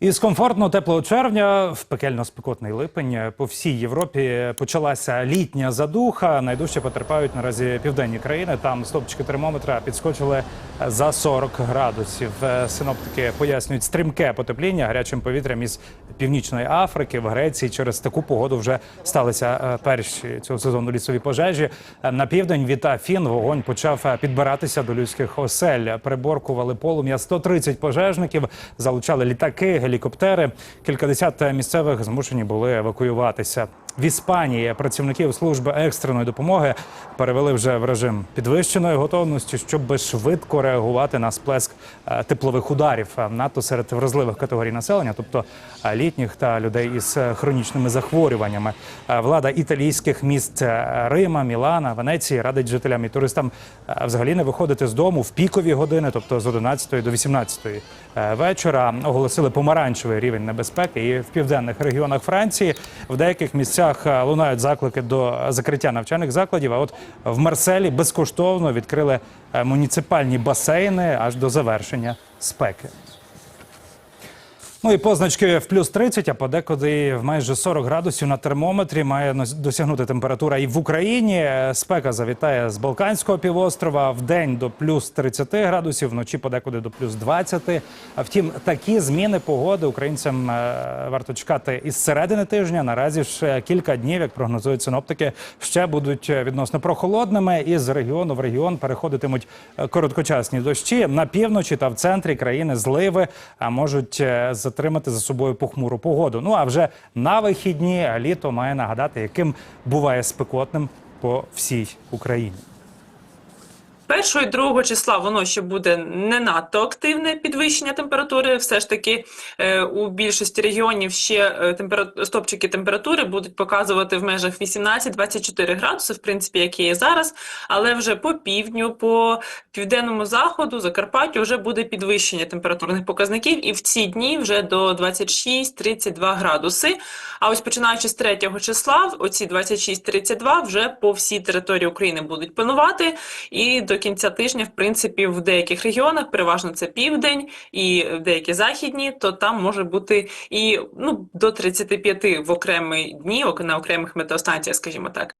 Із комфортно теплого червня в пекельно спекотний липень по всій Європі почалася літня задуха. Найдужче потерпають наразі південні країни. Там стопчики термометра підскочили за 40 градусів. Е, Синоптики пояснюють стрімке потепління гарячим повітрям із північної Африки в Греції. Через таку погоду вже сталися е, перші цього сезону лісові пожежі. Е, На південь від Афін вогонь почав підбиратися до людських осель. Приборкували полум'я 130 пожежників, залучали літаки, гелікоптери. Кількадесят місцевих змушені були евакуюватися. В Іспанії працівників служби екстреної допомоги перевели вже в режим підвищеної готовності, щоб швидко реагувати на сплеск е, теплових ударів. Е, Надто серед вразливих категорій населення, тобто е, літніх та людей із хронічними захворюваннями. Влада італійських міст Рима, Мілана, Венеції радить жителям і туристам взагалі не виходити з дому в пікові години, тобто з 11 до 18 е, вечора. Оголосили помаранчевий рівень небезпеки. І в південних регіонах Франції в деяких місцях е, лунають заклики до закриття навчальних закладів. А от в Марселі безкоштовно відкрили е, муніципальні басейни аж до завершення спеки. Ну і позначки в плюс 30, а подекуди в майже 40 градусів на термометрі має досягнути температура і в Україні. Спека завітає з Балканського півострова в день до плюс 30 градусів, вночі подекуди до плюс 20. А втім, такі зміни погоди українцям е, варто чекати із середини тижня. Наразі ж кілька днів, як прогнозують синоптики, ще будуть відносно прохолодними. І з регіону в регіон переходитимуть е, короткочасні дощі на півночі та в центрі країни зливи а можуть е, затримати за собою похмуру погоду. Ну а вже на вихідні літо має нагадати, яким буває спекотним по всій Україні. Першого і другого числа воно ще буде не надто активне підвищення температури. Все ж таки е, у більшості регіонів ще е, стопчики температури будуть показувати в межах 18-24 градуси, в принципі, як є зараз. Але вже по півдню, по південному заходу, Закарпаттю вже буде підвищення температурних показників, і в ці дні вже до 26-32 градуси. А ось починаючи з 3 числа, оці 26-32 вже по всій території України будуть панувати. І до кінця тижня, в принципі, в деяких регіонах, переважно це південь і деякі західні, то там може бути і ну до 35 в окремі дні, на окремих метеостанціях, скажімо так.